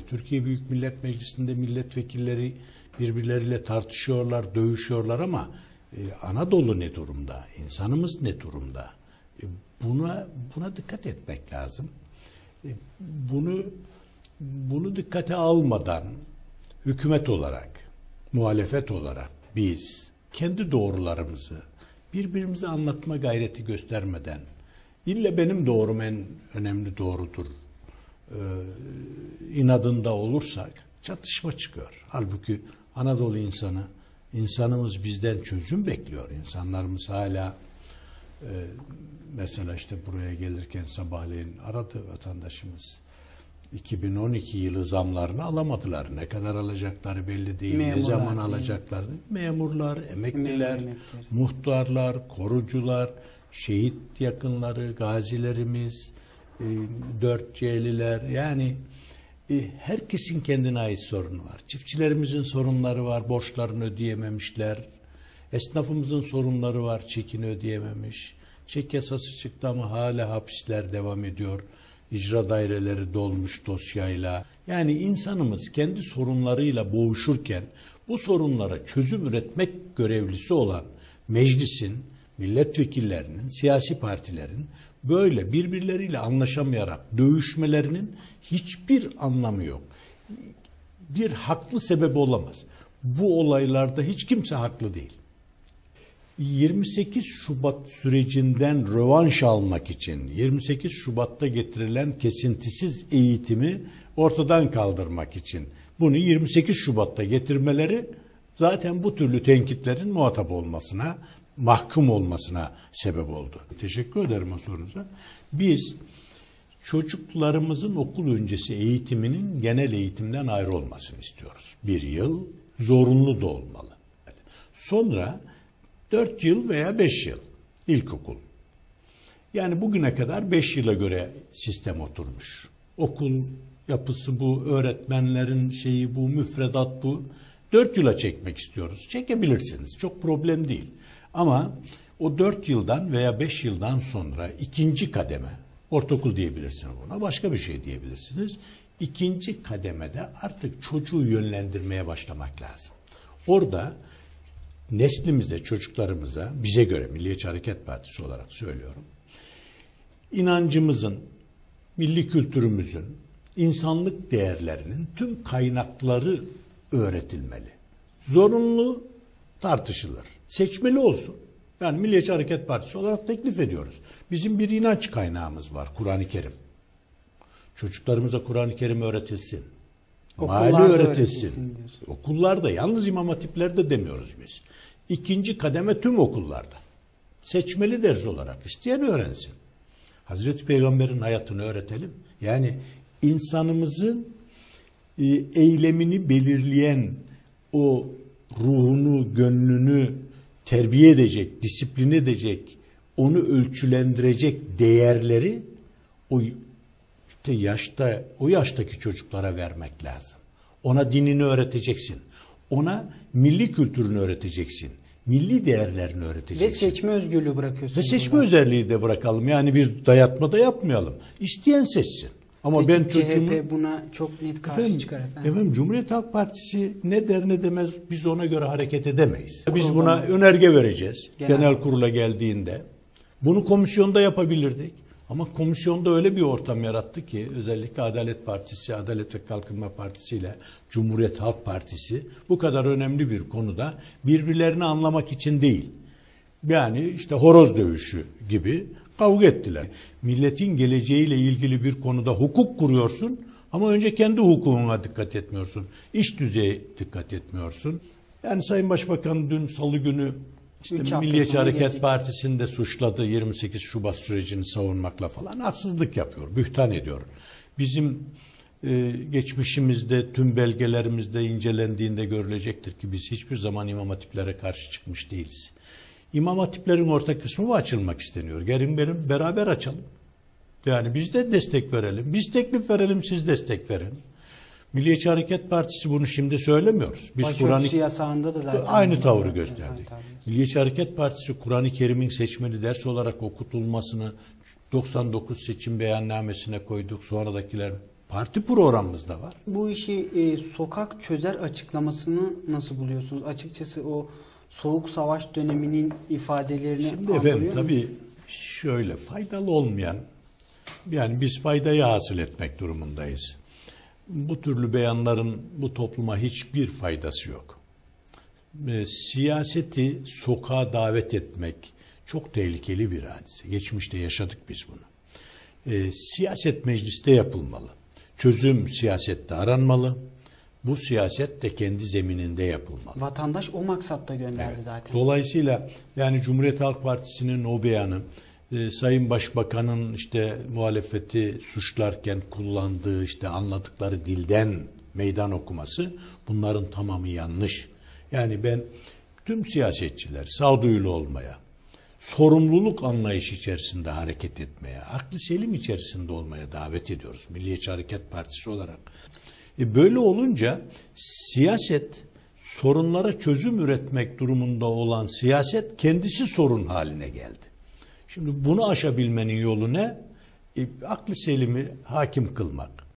Türkiye Büyük Millet Meclisi'nde milletvekilleri birbirleriyle tartışıyorlar, dövüşüyorlar ama e, Anadolu ne durumda? İnsanımız ne durumda? E, buna buna dikkat etmek lazım. E, bunu bunu dikkate almadan hükümet olarak, muhalefet olarak biz kendi doğrularımızı birbirimize anlatma gayreti göstermeden ille benim doğrum en önemli doğrudur e, inadında olursak çatışma çıkıyor. Halbuki Anadolu insanı, insanımız bizden çözüm bekliyor. İnsanlarımız hala e, mesela işte buraya gelirken sabahleyin aradı vatandaşımız. 2012 yılı zamlarını alamadılar. Ne kadar alacakları belli değil. Memurlar, ne zaman alacaklarını. Memurlar, emekliler, emekliler. muhtarlar, korucular, şehit yakınları, gazilerimiz, e, dört C'liler yani e, herkesin kendine ait sorunu var. Çiftçilerimizin sorunları var, borçlarını ödeyememişler. Esnafımızın sorunları var, çekini ödeyememiş. Çek yasası çıktı ama hala hapisler devam ediyor. İcra daireleri dolmuş dosyayla. Yani insanımız kendi sorunlarıyla boğuşurken bu sorunlara çözüm üretmek görevlisi olan meclisin, milletvekillerinin, siyasi partilerin böyle birbirleriyle anlaşamayarak dövüşmelerinin hiçbir anlamı yok. Bir haklı sebebi olamaz. Bu olaylarda hiç kimse haklı değil. 28 Şubat sürecinden rövanş almak için 28 Şubat'ta getirilen kesintisiz eğitimi ortadan kaldırmak için bunu 28 Şubat'ta getirmeleri zaten bu türlü tenkitlerin muhatap olmasına, mahkum olmasına sebep oldu. Teşekkür ederim o sorunuza. Biz çocuklarımızın okul öncesi eğitiminin genel eğitimden ayrı olmasını istiyoruz. Bir yıl zorunlu da olmalı. Sonra 4 yıl veya 5 yıl ilkokul. Yani bugüne kadar 5 yıla göre sistem oturmuş. Okul yapısı bu, öğretmenlerin şeyi bu, müfredat bu. 4 yıla çekmek istiyoruz. Çekebilirsiniz. Çok problem değil. Ama o 4 yıldan veya 5 yıldan sonra ikinci kademe, ortaokul diyebilirsiniz buna, başka bir şey diyebilirsiniz. İkinci kademede artık çocuğu yönlendirmeye başlamak lazım. Orada neslimize, çocuklarımıza, bize göre Milliyetçi Hareket Partisi olarak söylüyorum. inancımızın, milli kültürümüzün, insanlık değerlerinin tüm kaynakları öğretilmeli. Zorunlu tartışılır. Seçmeli olsun. Yani Milliyetçi Hareket Partisi olarak teklif ediyoruz. Bizim bir inanç kaynağımız var Kur'an-ı Kerim. Çocuklarımıza Kur'an-ı Kerim öğretilsin. Okullarda öğretilsin. öğretilsin. Okullarda yalnız imam hatiplerde demiyoruz biz. İkinci kademe tüm okullarda. Seçmeli ders olarak isteyen öğrensin. Hazreti Peygamber'in hayatını öğretelim. Yani insanımızın e, eylemini belirleyen o ruhunu, gönlünü terbiye edecek, disiplin edecek, onu ölçülendirecek değerleri o işte yaşta o yaştaki çocuklara vermek lazım. Ona dinini öğreteceksin. Ona milli kültürünü öğreteceksin. Milli değerlerini Ve öğreteceksin. seçme özgürlüğü bırakıyorsunuz. Ve seçme burada. özelliği de bırakalım. Yani bir dayatma da yapmayalım. İsteyen seçsin. Ama Peki ben çocuğumu... CHP buna çok net karşı Efendim, çıkar efendim. efendim Cumhuriyet Halk Partisi ne der ne demez biz ona göre hareket edemeyiz. Biz Kurulda buna mı? önerge vereceğiz Genel- genel, kurula geldiğinde. Bunu komisyonda yapabilirdik. Ama komisyonda öyle bir ortam yarattı ki özellikle Adalet Partisi, Adalet ve Kalkınma Partisi ile Cumhuriyet Halk Partisi bu kadar önemli bir konuda birbirlerini anlamak için değil. Yani işte horoz dövüşü gibi kavga ettiler. Milletin geleceğiyle ilgili bir konuda hukuk kuruyorsun ama önce kendi hukukuna dikkat etmiyorsun. İş düzeyi dikkat etmiyorsun. Yani Sayın Başbakan dün salı günü işte Milliyetçi Hareket gelecek. Partisi'ni de suçladı 28 Şubat sürecini savunmakla falan haksızlık yapıyor, bühtan ediyor. Bizim e, geçmişimizde tüm belgelerimizde incelendiğinde görülecektir ki biz hiçbir zaman imam hatiplere karşı çıkmış değiliz. İmam hatiplerin orta kısmı mı açılmak isteniyor? Gelin benim beraber açalım. Yani biz de destek verelim. Biz teklif verelim, siz destek verin. Milliyetçi Hareket Partisi bunu şimdi söylemiyoruz. Biz Kur'an-ı yasağında da zaten. Aynı tavrı Evet, gösterdik. tavrı. Milliyetçi Hareket Partisi Kur'an-ı Kerim'in seçmeli ders olarak okutulmasını 99 seçim beyannamesine koyduk. Sonradakiler Parti programımızda var. Bu işi e, sokak çözer açıklamasını nasıl buluyorsunuz? Açıkçası o soğuk savaş döneminin ifadelerini Şimdi efendim tabii şöyle faydalı olmayan yani biz faydayı hasıl etmek durumundayız. Bu türlü beyanların bu topluma hiçbir faydası yok. E, siyaseti sokağa davet etmek çok tehlikeli bir hadise. Geçmişte yaşadık biz bunu. E, siyaset mecliste yapılmalı. Çözüm siyasette aranmalı. Bu siyaset de kendi zemininde yapılmalı. Vatandaş o maksatla gönderdi Evet. zaten. Dolayısıyla yani Cumhuriyet Halk Partisi'nin o beyanı e, Sayın Başbakan'ın işte muhalefeti suçlarken kullandığı işte anladıkları dilden meydan okuması bunların tamamı yanlış. Yani ben tüm siyasetçiler sağduyulu olmaya, sorumluluk anlayışı içerisinde hareket etmeye, aklı selim içerisinde olmaya davet ediyoruz Milliyetçi Hareket Partisi olarak. E böyle olunca siyaset sorunlara çözüm üretmek durumunda olan siyaset kendisi sorun haline geldi. Şimdi bunu aşabilmenin yolu ne? E, aklı selimi hakim kılmak.